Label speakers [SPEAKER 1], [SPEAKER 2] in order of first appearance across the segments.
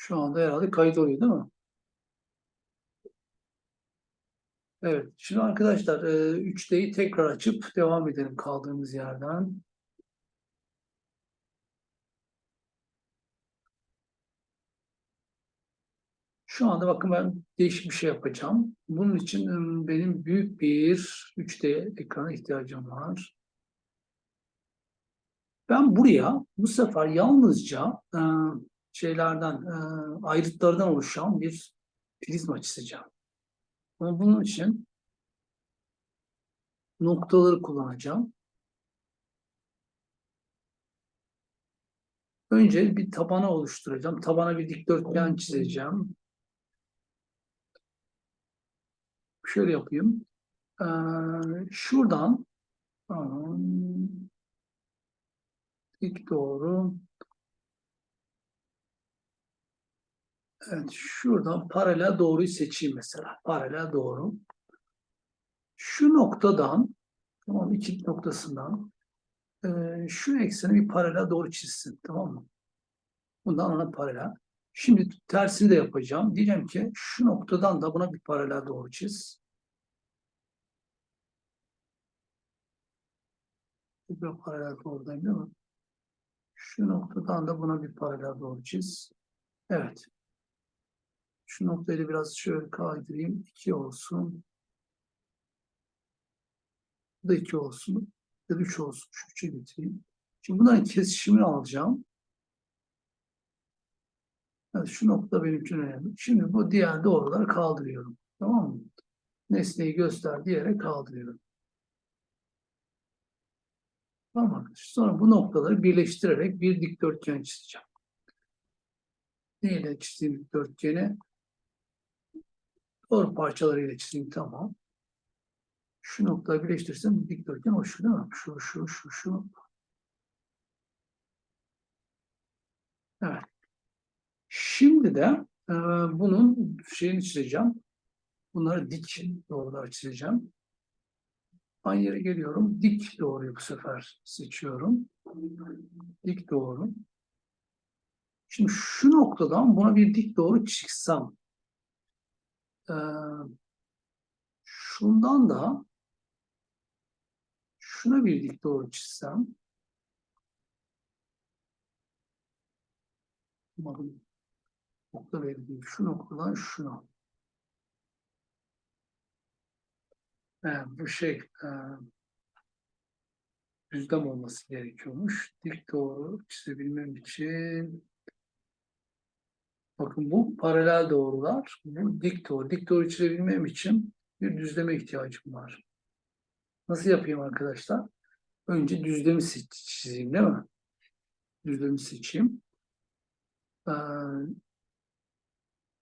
[SPEAKER 1] Şu anda herhalde kayıt oluyor değil mi? Evet. Şimdi arkadaşlar e, 3D'yi tekrar açıp devam edelim kaldığımız yerden. Şu anda bakın ben değişik bir şey yapacağım. Bunun için e, benim büyük bir 3D ekrana ihtiyacım var. Ben buraya bu sefer yalnızca e, şeylerden, e, ayrıtlardan oluşan bir prizma çizeceğim. Ama bunun için noktaları kullanacağım. Önce bir tabana oluşturacağım. Tabana bir dikdörtgen çizeceğim. Şöyle yapayım. Ee, şuradan dik doğru. Evet, şuradan paralel doğruyu seçeyim mesela. Paralel doğru. Şu noktadan, tamam iki noktasından e, şu ekseni bir paralel doğru çizsin. Tamam mı? Bundan ona paralel. Şimdi tersini de yapacağım. Diyeceğim ki şu noktadan da buna bir paralel doğru çiz. Bir paralel doğrudayım değil mi? Şu noktadan da buna bir paralel doğru çiz. Evet. Şu noktayı biraz şöyle kaydırayım. 2 olsun. Bu da 2 olsun. Ya da 3 olsun. Şu 3'e getireyim. Şimdi bunların kesişimini alacağım. Evet, şu nokta benim için önemli. Şimdi bu diğer doğruları kaldırıyorum. Tamam mı? Nesneyi göster diyerek kaldırıyorum. Tamam arkadaşlar. Sonra bu noktaları birleştirerek bir dikdörtgen çizeceğim. Neyle çizeyim dikdörtgeni? Doğru parçalarıyla çizeyim tamam. Şu noktayı birleştirsem dikdörtgen o şu değil mi? Şu, şu, şu, şu. Evet. Şimdi de e, bunun şeyini çizeceğim. Bunları dik doğrular çizeceğim. Aynı yere geliyorum. Dik doğruyu bu sefer seçiyorum. Dik doğru. Şimdi şu noktadan buna bir dik doğru çıksam ee, şundan da şuna bir dik doğru çizsem bakın nokta verildi. Şu noktadan şuna. Evet, bu şey e, düzlem olması gerekiyormuş. Dik doğru çizebilmem için bakın bu paralel doğrular. Bu dik doğru. Dik doğru çizebilmem için bir düzleme ihtiyacım var. Nasıl yapayım arkadaşlar? Önce düzlemi çizeyim değil mi? Düzlemi seçeyim. Ee,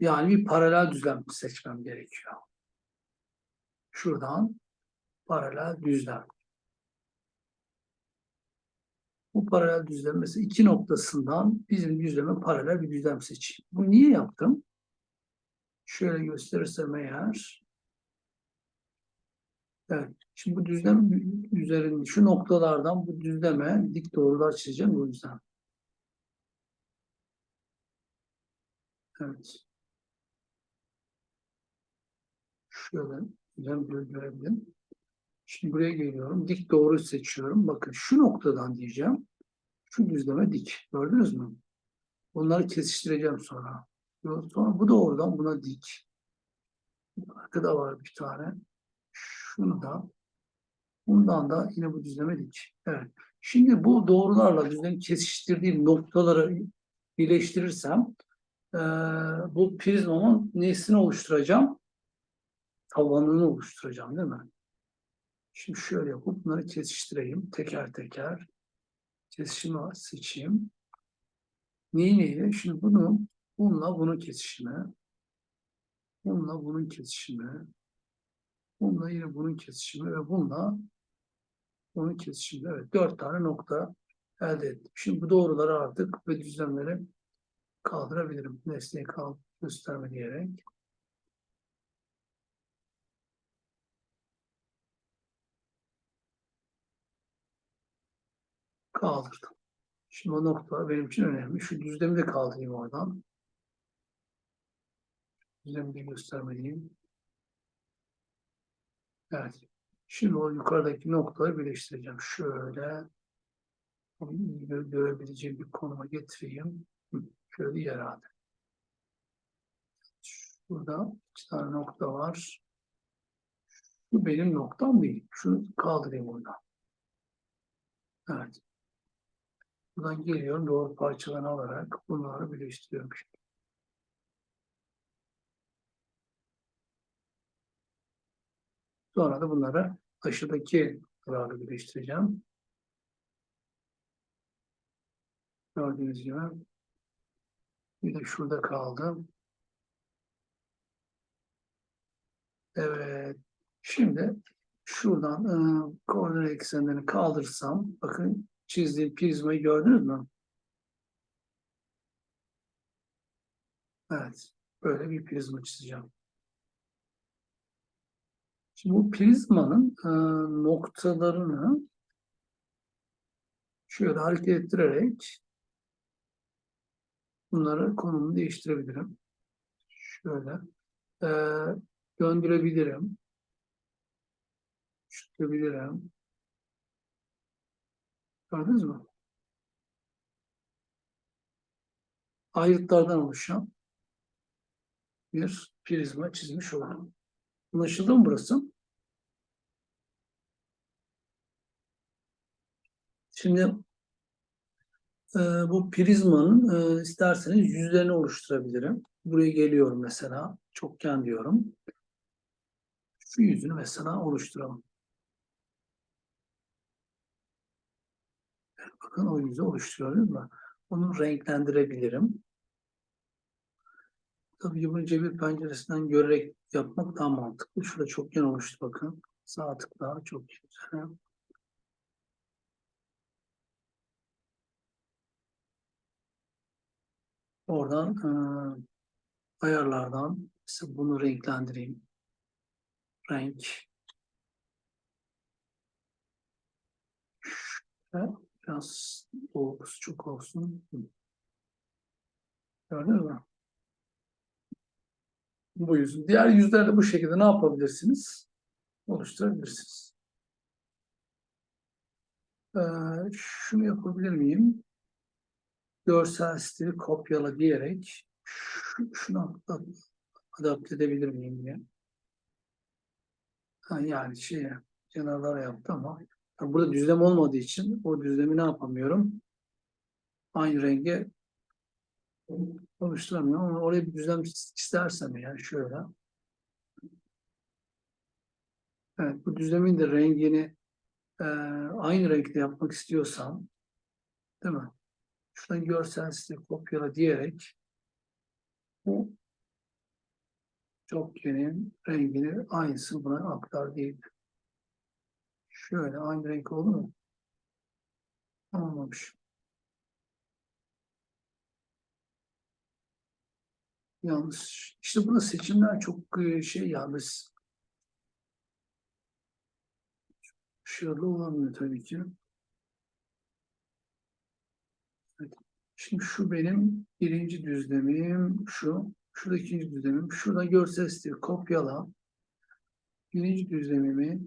[SPEAKER 1] yani bir paralel düzlem seçmem gerekiyor. Şuradan paralel düzlem. Bu paralel düzlem mesela iki noktasından bizim düzleme paralel bir düzlem seçeyim. Bu niye yaptım? Şöyle gösterirsem eğer Evet. Şimdi bu düzlem üzerinde şu noktalardan bu düzleme dik doğrular çizeceğim bu yüzden. Evet. Şöyle güzel bir görebilirim. Şimdi buraya geliyorum. Dik doğru seçiyorum. Bakın şu noktadan diyeceğim. Şu düzleme dik. Gördünüz mü? Bunları kesiştireceğim sonra. Sonra bu doğrudan buna dik. Arkada var bir tane. Şunu da bundan da yine bu düzleme dik. Evet. Şimdi bu doğrularla düzlemi kesiştirdiğim noktaları birleştirirsem eee, bu prizmamın nesini oluşturacağım? Tavanını oluşturacağım değil mi? Şimdi şöyle yapıp bunları kesiştireyim. Teker teker. Kesişimi seçeyim. Neyi neyle? Şimdi bunu bununla bunun kesişimi. Bununla bunun kesişimi. Bununla yine bunun kesişimi ve bununla bunun kesişimi. Evet, dört tane nokta elde ettim. Şimdi bu doğruları artık ve düzlemleri kaldırabilirim. Nesneyi kal gösterme diyerek. Kaldırdım. Şimdi o nokta benim için önemli. Şu düzlemi de kaldırayım oradan. Düzlemi de göstermeliyim. Evet. Şimdi o yukarıdaki noktaları birleştireceğim. Şöyle görebileceğim bir konuma getireyim. Şöyle yer aldı. Burada iki tane nokta var. Bu benim noktam değil. Şunu kaldırayım buradan. Evet. Buradan geliyorum doğru parçalarını alarak bunları birleştiriyorum. Sonra da bunları aşağıdaki kararı birleştireceğim. Gördüğünüz gibi. Bir de şurada kaldı. Evet. Şimdi şuradan e, koordinat eksenlerini kaldırsam bakın çizdiğim prizmayı gördünüz mü? Evet. Böyle bir prizma çizeceğim. Şimdi bu prizmanın e, noktalarını şöyle hareket ettirerek bunları konumunu değiştirebilirim. Şöyle e, döndürebilirim. Çıkabilirim. Gördünüz mü? Ayrıtlardan oluşan bir prizma çizmiş oldum. Anlaşıldı mı burası? Şimdi e, bu prizmanın e, isterseniz yüzlerini oluşturabilirim. Buraya geliyorum mesela. Çokgen diyorum. Şu yüzünü mesela oluşturalım. Bakın o yüzü oluşturuyor mu? Onu renklendirebilirim. Tabii bunu cebir penceresinden görerek yapmak daha mantıklı. Şurada çokgen oluştu bakın. Sağ tıkla çok güzel. Oradan e, ayarlardan mesela bunu renklendireyim. Renk. Ve biraz dolgusu çok olsun. Gördünüz mü? Bu yüzün. Diğer yüzlerde bu şekilde ne yapabilirsiniz? Oluşturabilirsiniz. Ee, şunu yapabilir miyim? Görsel stili kopyala diyerek şu, şunu ad- adapte edebilir miyim diye. Yani şeye kenarlara yaptı ama burada düzlem olmadığı için o düzlemi ne yapamıyorum? Aynı renge oluşturamıyorum ama oraya bir düzlem istersem yani şöyle. Evet, bu düzlemin de rengini e, aynı renkte yapmak istiyorsam, değil mi? Şuradan görsel stili kopyala diyerek bu çokgenin rengini aynısı buna aktar deyip şöyle aynı renk oldu mu? Olmamış. Yalnız işte burada seçimler çok e, şey ya biz başarılı olamıyor tabii ki. Evet. Şimdi şu benim birinci düzlemim şu. Şurada ikinci düzlemim. Şurada görsel stili kopyala. Birinci düzlemimi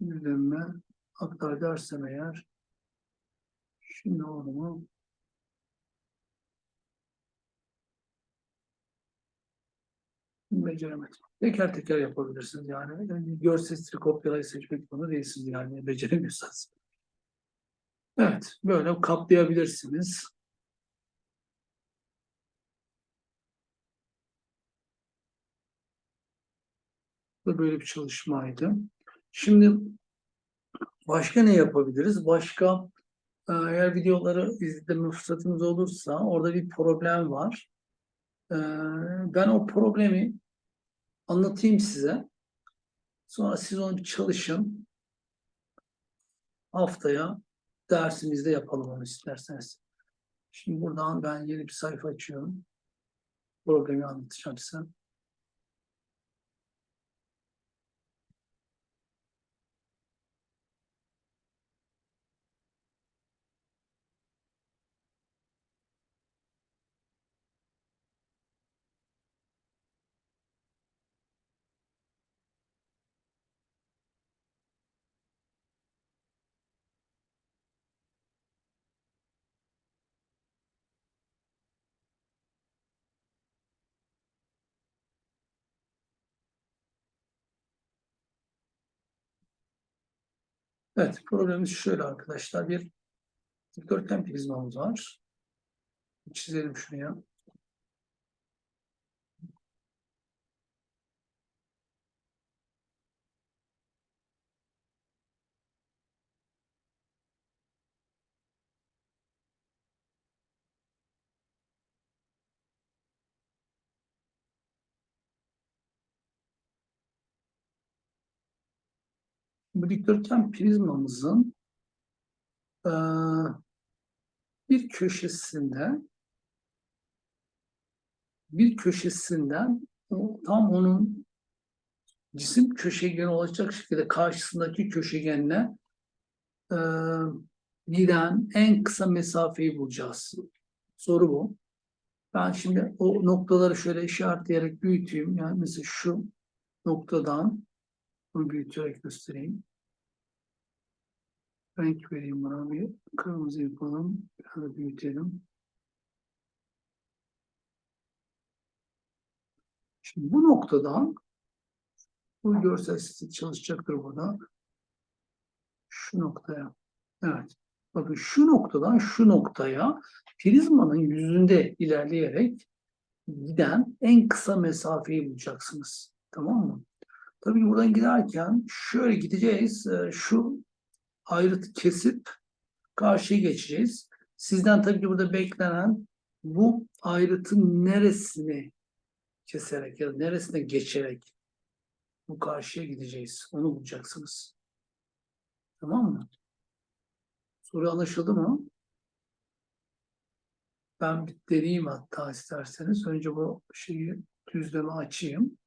[SPEAKER 1] düzlemime aktar dersem eğer şimdi mu? Beceremedim. Teker teker yapabilirsiniz yani. yani görsel stili kopyalayı seçmek zorunda değilsiniz yani beceremiyorsanız. Evet, böyle kaplayabilirsiniz. Bu böyle bir çalışmaydı. Şimdi başka ne yapabiliriz? Başka e, eğer videoları izleme fırsatınız olursa orada bir problem var. E, Ben o problemi anlatayım size. Sonra siz onu bir çalışın. Haftaya dersimizde yapalım onu isterseniz. Şimdi buradan ben yeni bir sayfa açıyorum. Problemi anlatacağım size. Evet, problemimiz şöyle arkadaşlar. Bir dikdörtgen prizmamız var. Çizelim şuraya. Bu dikdörtgen prizmamızın eee, bir köşesinde bir köşesinden tam onun cisim köşegeni olacak şekilde karşısındaki köşegenle eee giden en kısa mesafeyi bulacağız. Soru bu. Ben şimdi o noktaları şöyle işaretleyerek büyüteyim. Yani mesela şu noktadan bunu büyüterek göstereyim. Renk vereyim buna bir kırmızı yapalım. Biraz büyütelim. Şimdi bu noktadan bu görsel sistem çalışacaktır burada. Şu noktaya. Evet. Bakın şu noktadan şu noktaya prizmanın yüzünde ilerleyerek giden en kısa mesafeyi bulacaksınız. Tamam mı? Tabii buradan giderken şöyle gideceğiz. Ee, Şu ayrıtı kesip karşıya geçeceğiz. Sizden tabii ki burada beklenen bu ayrıtın neresini keserek ya da neresine geçerek bu karşıya gideceğiz. Onu bulacaksınız. Tamam mı? Soru anlaşıldı mı? Ben bir deneyeyim hatta isterseniz. Önce bu şeyi düzleme açayım.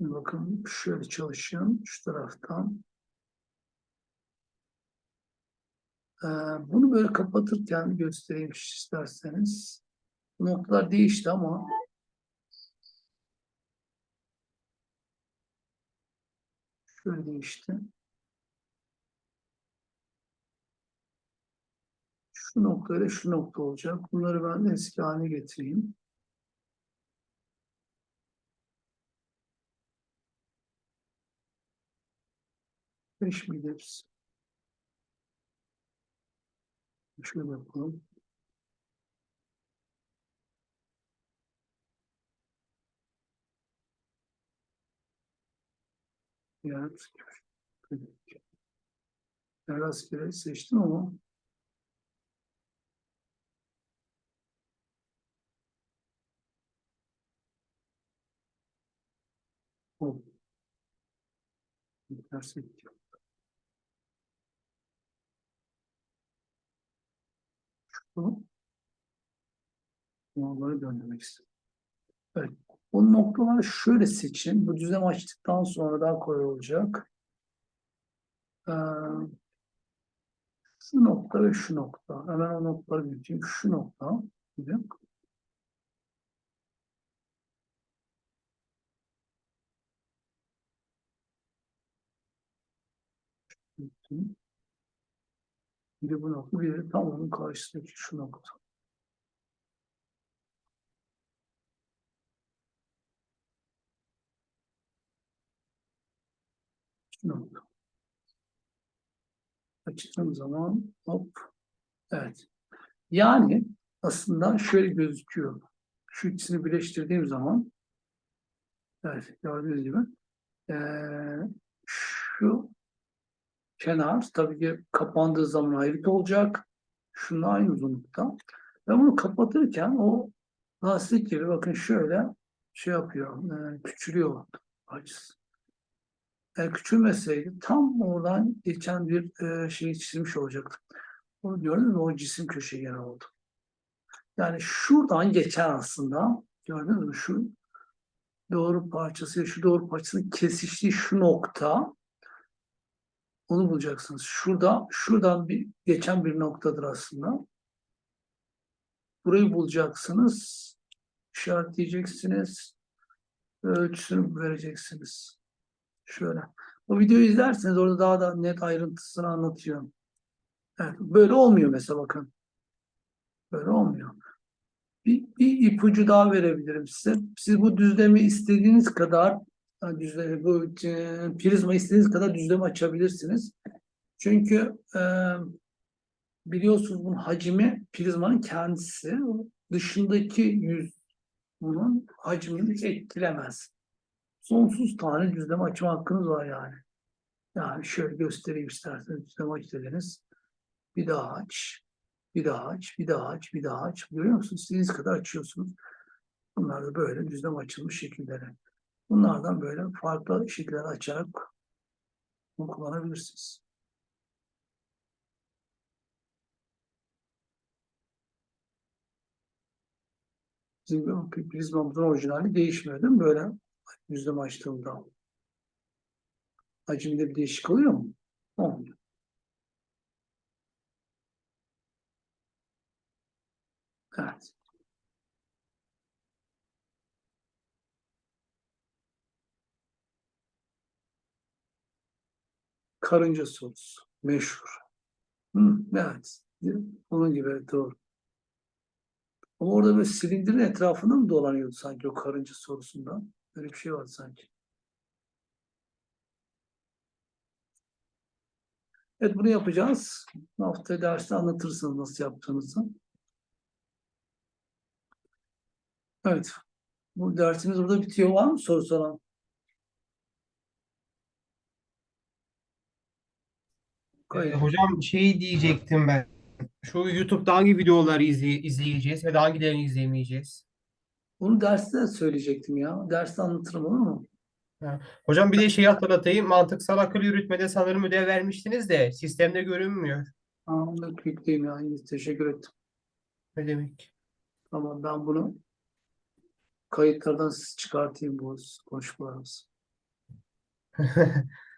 [SPEAKER 1] Bakın şöyle çalışıyorum şu taraftan. Ee, bunu böyle kapatırken göstereyim isterseniz. Bu noktalar değişti ama şöyle değişti. Şu nokta ile şu nokta olacak. Bunları ben eski haline getireyim. Beş miydi hepsi? Şöyle yapalım. Evet. Ben rastgele seçtim ama o. Ters etti. Şu. Onları döndürmek istedim. Evet. Bu noktaları şöyle seçin. Bu düzlem açtıktan sonra daha kolay olacak. Ee, şu nokta ve şu nokta. Hemen o noktaları büyüteyim. Şu nokta. gibi. Büyüteyim. Bir de bu nokta, bir de tam onun karşısındaki şu nokta. Şu nokta. Açtığım zaman hop. Evet. Yani aslında şöyle gözüküyor. Şu ikisini birleştirdiğim zaman evet gördüğünüz gibi eee, şu kenar tabii ki kapandığı zaman ayrık olacak. Şununla aynı uzunlukta. Ben bunu kapatırken o lastik gibi bakın şöyle şey yapıyor, eee, küçülüyor açısı. Eğer küçülmeseydi tam oradan geçen bir eee şeyi çizmiş olacaktım. Onu gördünüz mü? O cisim köşegeni oldu. Yani şuradan geçen aslında gördünüz mü? Şu doğru parçası şu doğru parçasının kesiştiği şu nokta onu bulacaksınız. Şurada şuradan bir geçen bir noktadır aslında. Burayı bulacaksınız. işaretleyeceksiniz. Ölçüsünü vereceksiniz. Şöyle. O videoyu izlerseniz orada daha da net ayrıntısını anlatıyorum. Evet, böyle olmuyor mesela bakın. Böyle olmuyor. Bir, bir ipucu daha verebilirim size. Siz bu düzlemi istediğiniz kadar düzlemi, bu e, prizma istediğiniz kadar düzlemi açabilirsiniz. Çünkü e, biliyorsunuz bunun hacmi prizmanın kendisi. Dışındaki yüz bunun hacmini etkilemez. Sonsuz tane düzlem açma hakkınız var yani. Yani şöyle göstereyim isterseniz düzlem aç dediniz. Bir daha aç. Bir daha aç, bir daha aç, bir daha aç. Görüyor musunuz? İstediğiniz kadar açıyorsunuz. Bunlar da böyle düzlem açılmış şekilleri. Bunlardan böyle farklı şekilleri açarak bunu kullanabilirsiniz. Bizim prizmamızın orijinali değişmiyor değil mi? Böyle düzlem açtığımda. Hacimde bir değişik oluyor mu? Olmuyor. Evet. Karınca sorusu. Meşhur. Hı, evet. Onun gibi doğru. Ama orada böyle silindirin etrafında mı dolanıyordu sanki o karınca sorusunda? Öyle bir şey vardı sanki. Evet bunu yapacağız. Haftaya derste anlatırsınız nasıl yaptığınızı. Evet. Bu dersimiz burada bitiyor. Var mı soru soran?
[SPEAKER 2] Ee, hocam şey diyecektim ben. Şu YouTube'da hangi videoları izley- izleyeceğiz ve de hangilerini izleyemeyeceğiz?
[SPEAKER 1] Bunu derste söyleyecektim ya. Derste anlatırım olur mu?
[SPEAKER 2] Hocam bir de şey hatırlatayım. Mantıksal akıl yürütmede sanırım ödev vermiştiniz de sistemde görünmüyor.
[SPEAKER 1] Onu yükleyeyim ya. İyi, Teşekkür ettim.
[SPEAKER 2] Ne demek?
[SPEAKER 1] Tamam ben bunu kayıtlardan çıkartayım bu konuşmalarımızı.